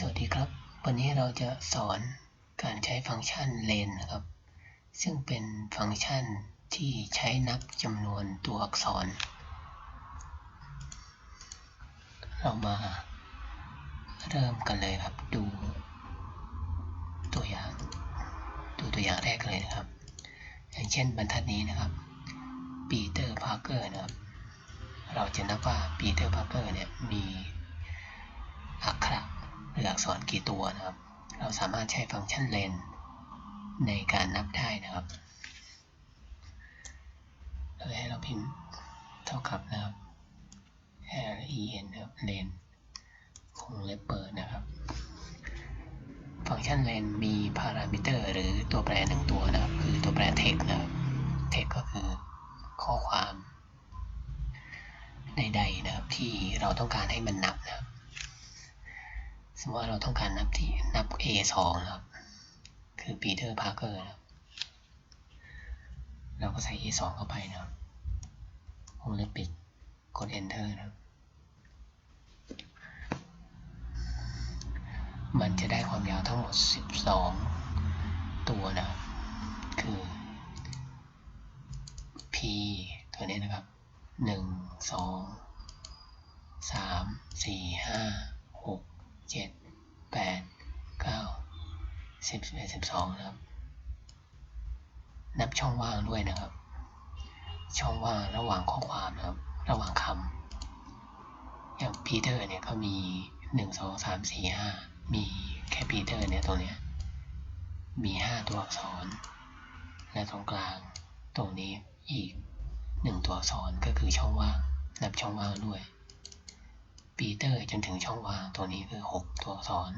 สวัสดีครับ วันนี้เราจะสอนการใช้ฟังก์ชัน len นะครับ ซึ่งเป็นฟังก์ชันที่ใช้นับจำนวนตัวอักษร เรามาเริ่มกันเลยครับ ดูตัวอย่าง ดูตัวอย่างแรกเลยนะครับ อย่างเช่นบรรทัดนี้นะครับปีเตอร์พาร์เกอร์นะครับ เราจะนับว่าปีเตอร์พาร์เกอร์เนี่ยมีอักขระ หรืออักษรกี่ตัวนะครับ เราสามารถใช้ฟังก์ชัน len ในการนับได้นะครับโดยให้เราพิมพ์เท่ากับนะครับ l e n นะครับ len คงเล็บเปิดนะครับ ฟังก์ชัน len มีพารามิเตอร์หรือตัวแปรหนึ่งตัวนะครับ คือตัวแปร text นะครับ text ก็คือข้อความใดๆนะครับที่เราต้องการให้มันนับนะครับ ติว่าเราต้องการนับที่นับ A2 นะครับ คือปีเตอร์พาร์เกอร์นะครับ เราก็ใส่ A2 เข้าไปนะครับวงเล็บปิด กด Enter นะครับ มันจะได้ความยาวทั้งหมด 12 ตัวนะ คือ P ตัวนี้นะครับ 1 2 3 4 5 เจ็ดแปดเก้าสิบสิบเอ็ดสิบสองนะครับ นับช่องว่างด้วยนะครับ ช่องว่างระหว่างข้อความนะครับ ระหว่างคำอย่างปีเตอร์เนี่ยก็มีหนึ่งสองสามสี่ห้ามีแค่ปีเตอร์เนี่ยตรงเนี้ยมีห้าตัวอักษร และตรงกลางตรงนี้อีกหนึ่งตัวอักษรก็คือช่องว่าง นับช่องว่างด้วย ปีเตอร์จนถึงช่องว่างตัวนี้คือ 6 ตัวอักษร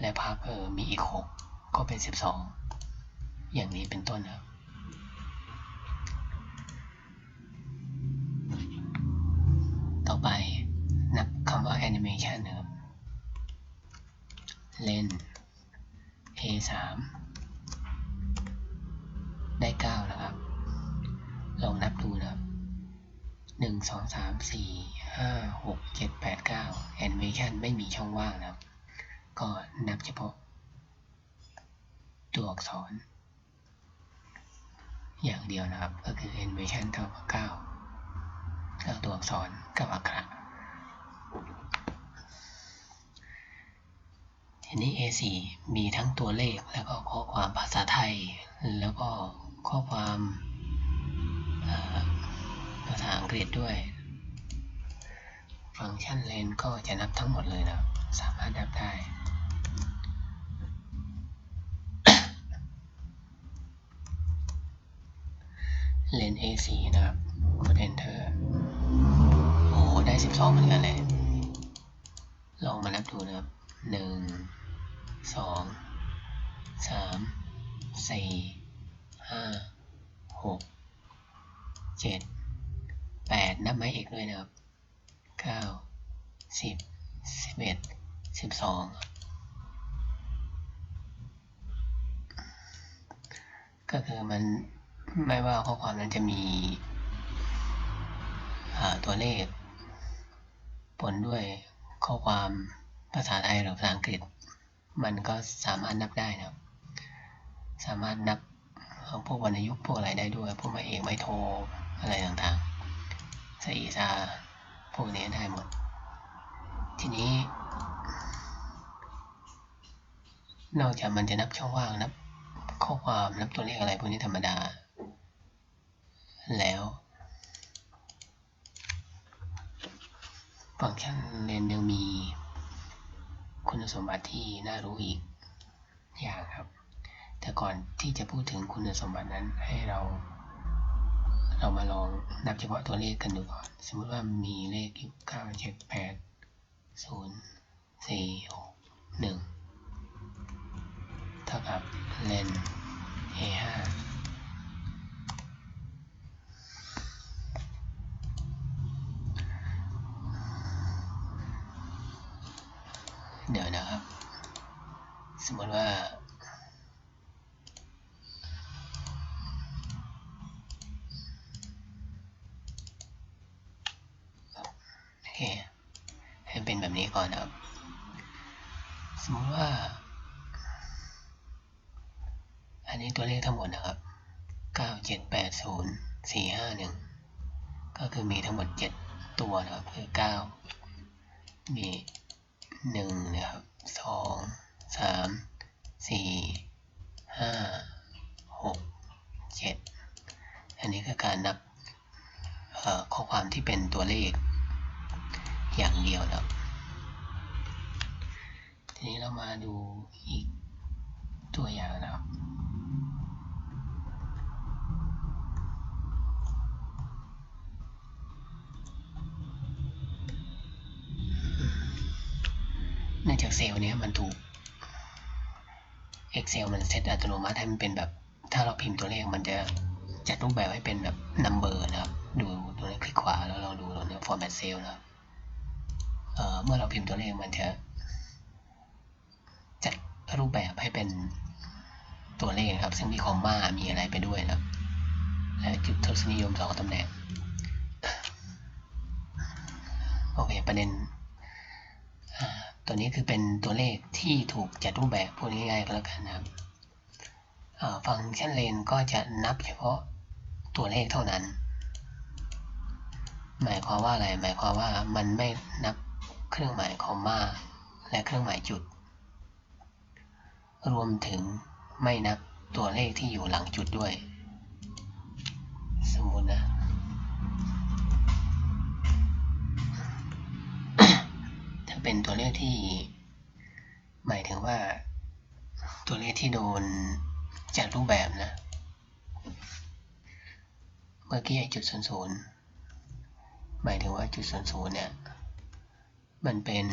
และพาเพอร์มีอีก 6 ก็เป็น 12 อย่างนี้เป็นต้นครับต่อไปนักคำว่า animation นะครับ เล่น A3 หนึ่งสองสามสี่ห้าหกเจ็ดแปดเก้าแอนิเมชันไม่มีช่องว่างนะครับ ก็นับเฉพาะ ตัวอักษร อย่างเดียวนะครับ ก็คือแอนิเมชันเท่ากับเก้าแล้วตัวอักษรกับอักขระทีนี้ A4 มีทั้งตัวเลขแล้วก็ข้อความภาษาไทย แล้วก็ข้อความาษาอังกฤษด้วย ฟังก์ชัน len ก็จะนับทั้งหมดเลยนะ สามารถนับได้ len a4 นะครับ กด enter โอ้โหได้ 12 เหมือนกันเลย ลองมานับดูนะครับ 1 2 3 4 5 6 7 แปดนับไม้เอกด้วยนะครับเก้าสิบสิบเอ็ดสิบสองก็คือมันไม่ว่าข้อความนั้นจะมีตัวเลขปนด้วยข้อความภาษาไทยหรือภาษาอังกฤษ มันก็สามารถนับได้นะครับ สามารถนับพวกวรรณยุกต์พวกอะไรได้ด้วย พวกมาเอกไม่โทรอะไรต่างๆ สอีซาพวกนี้ได้หมด ทีนี้ นอกจากมันจะนับช่องว่างนับข้อความนับตัวเลขอะไรพวกนี้ธรรมดา แล้ว ฟังก์ชันเรนยังมีคุณสมบัติที่น่ารู้อีกอย่างครับ แต่ก่อนที่จะพูดถึงคุณสมบัตินั้นให้เรา เรามาลองนับเฉพาะตัวเลขกันดูก่อน สมมติว่ามีเลขอยู่ 9, 7, 8, 0, 4, 6, 1ดแเท่ากับเลน A5 เคให้เป็นแบบนี้ก่อนนะครับ สมมติว่า อันนี้ตัวเลขทั้งหมดนะครับเก้าเจ็ดแปดศูนย์สี่ห้าหนึ่งก็คือมีทั้งหมดเจ็ดตัวนะครับ คือเก้ามีหนึ่งนะครับสองสามสี่ห้าหกเจ็ดอันนี้คือการนับข้อความที่เป็นตัวเลข อย่างเดียวนะครับทีนี้เรามาดูอีกตัวอย่างนะครับ เนื่องจากเซลล์เนี้ยมันถูก Excel มันเซตอัตโนมัติให้มันเป็นแบบ ถ้าเราพิมพ์ตัวเลขมันจะจัดรูปแบบให้เป็นแบบ number นะครับ ดูตรงนี้คลิกขวาแล้วเราดูตรงนี้ format cell นะครับ เมื่อเราพิมพ์ตัวเลขมันจะจัดรูปแบบให้เป็นตัวเลขนะครับ ซึ่งมีคอมมา มีอะไรไปด้วยนะครับและจุดทศนิยมสองตำแหน่ง โอเค ประเด็นตัวนี้คือเป็นตัวเลขที่ถูกจัดรูปแบบพูดง่ายๆก็แล้วกันนะครับฟังก์ชันเลนก็จะนับเฉพาะตัวเลขเท่านั้น หมายความว่าอะไร หมายความว่ามันไม่นับ เครื่องหมายคอมมา และเครื่องหมายจุด รวมถึงไม่นับตัวเลขที่อยู่หลังจุดด้วย สมมุตินะถ้าเป็นตัวเลขที่ หมายถึงว่า ตัวเลขที่โดนจัดรูปแบบนะ เมื่อกี้จุดศูนย์ศูนย์หมายถึงว่าจุดศูนย์ศูนย์เนี่ย มันเป็น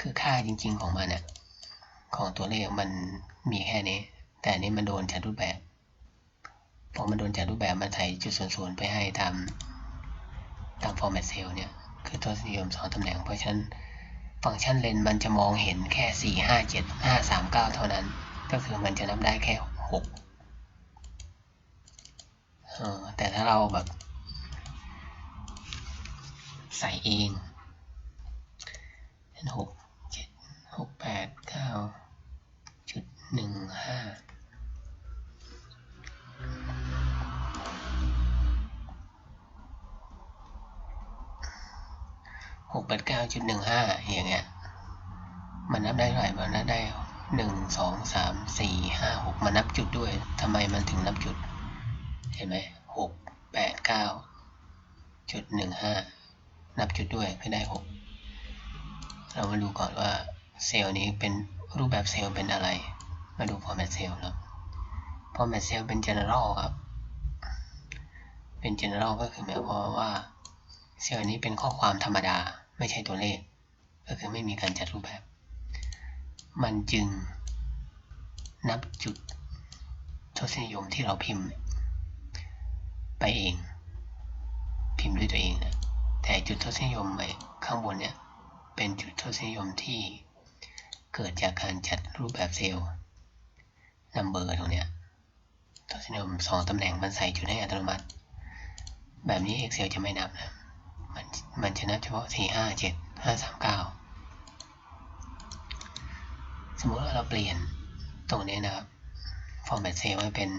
คือค่าจริง ๆของมันเนี่ยของตัวเลขมันมีแค่นี้ แต่นี้มันโดนจัดรูปแบบพอมันโดนจัดรูปแบบมันใส่จุดศูนย์ศูนย์ไปให้ตามตาม format cell เนี่ย คือทศนิยมสองตำแหน่ง เพราะฉะนั้นฟังก์ชันเลนมันจะมองเห็นแค่สี่ห้าเจ็ดห้าสามเก้าเท่านั้น ก็คือมันจะนับได้แค่หกเออแต่ถ้าเราแบบ ส่เองหกเจ็ดหกแปดเก้าจุดหนึ่งห้าหกแปดเก้าจุดหนึ่งห้าอย่างเงี้ย มันนับได้เท่าไหร่มันนับได้หนึ่งสองสามสี่ห้าหกมันนับจุดด้วยทำไมมันถึงนับจุด เห็นไหมหกแปดเก้าจุดหนึ่งห้า นับจุดด้วยคือได้หกเรามาดูก่อนว่าเซลล์นี้เป็นรูปแบบเซลล์เป็นอะไร มาดู format cell แล้ว format cell เป็น general ครับ เป็น general ก็คือหมายความว่าเซลล์นี้เป็นข้อความธรรมดาไม่ใช่ตัวเลข ก็คือไม่มีการจัดรูปแบบ มันจึงนับจุดทศนิยมที่เราพิมพ์ ไปเอง พิมพ์ด้วยตัวเองนะ แต่จุดทศนิยมไอ้ข้างบนเนี่ยเป็นจุดทศนิยมที่เกิดจากการจัดรูปแบบเซลล์ number ตรงเนี้ยทศนิยมสองตำแหน่งมันใส่จุดให้อัตโนมัติ แบบนี้ Excel จะไม่นับนะมันมันจะนับเฉพาะสี่ห้าเจ็ดห้าสามเก้าสมมติว่าเราเปลี่ยนตรงนี้นะครับ format cell ให้เป็น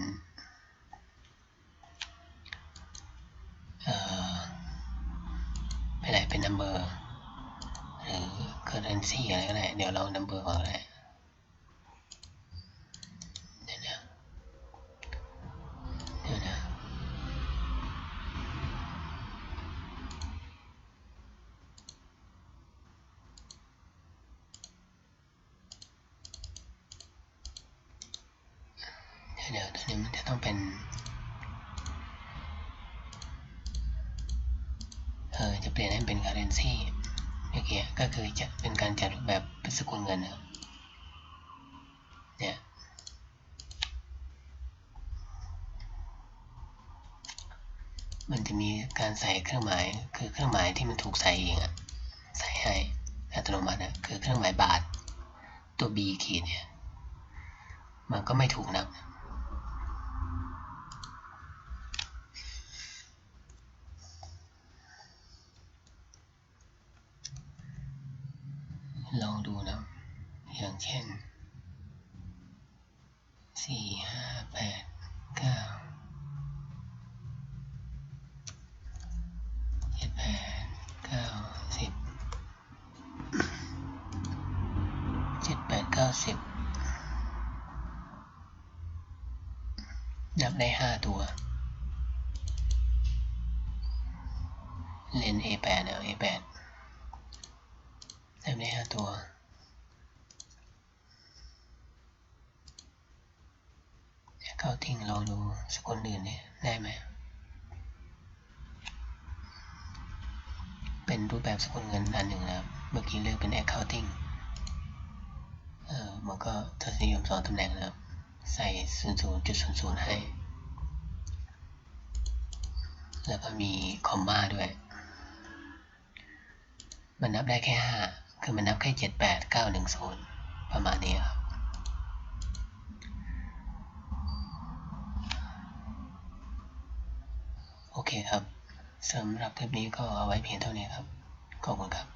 เอ่อ ไป็นอะไรเป็น number หรือ currency อะไรก็ได้ เดี๋ยวเรา number ก่อนก็ได้เดี๋ยวนะเดี๋ยวนะ เดี๋ยวเดี๋ยวตัวนี้มันจะต้องเป็น เปลี่ยนให้เป็น currency เมื่อกี้ก็คือจะเป็นการจัดรูปแบบเป็นสกุลเงินนะเนี่ยมันจะมีการใส่เครื่องหมายคือเครื่องหมายที่มันถูกใส่เองอะใส่ให้อัตโนมัติอะคือเครื่องหมายบาทตัว b ขีดเนี่ยมันก็ไม่ถูกนับ ลององดูนะอย่างเช่น สี่ห้าแปดเก้าเจ็ดแปดเก้าสิบเจ็ดแปดเก้าสิบนับได้ห้าตัวเลน A8 เอา A8 นับได้ห้าตัว เขาทิ้งลองดูสกุลอื่นเนี่ยได้ไหม เป็นรูปแบบสกุลเงินอันหนึ่งนะครับ เมื่อกี้เลือกเป็น accounting เอ่อมันก็ทศนิยมสองตำแหน่งนะครับ ใส่ 00.00 ให้ แล้วก็มีคอมมาด้วย มันนับได้แค่ 5 คือมันนับแค่ 7 8 9 1 0 ประมาณนี้ครับ โอ เคครับสำหรับคลิปนี้ก็เอาไว้เพียงเท่านี้ครับ ขอบคุณครับ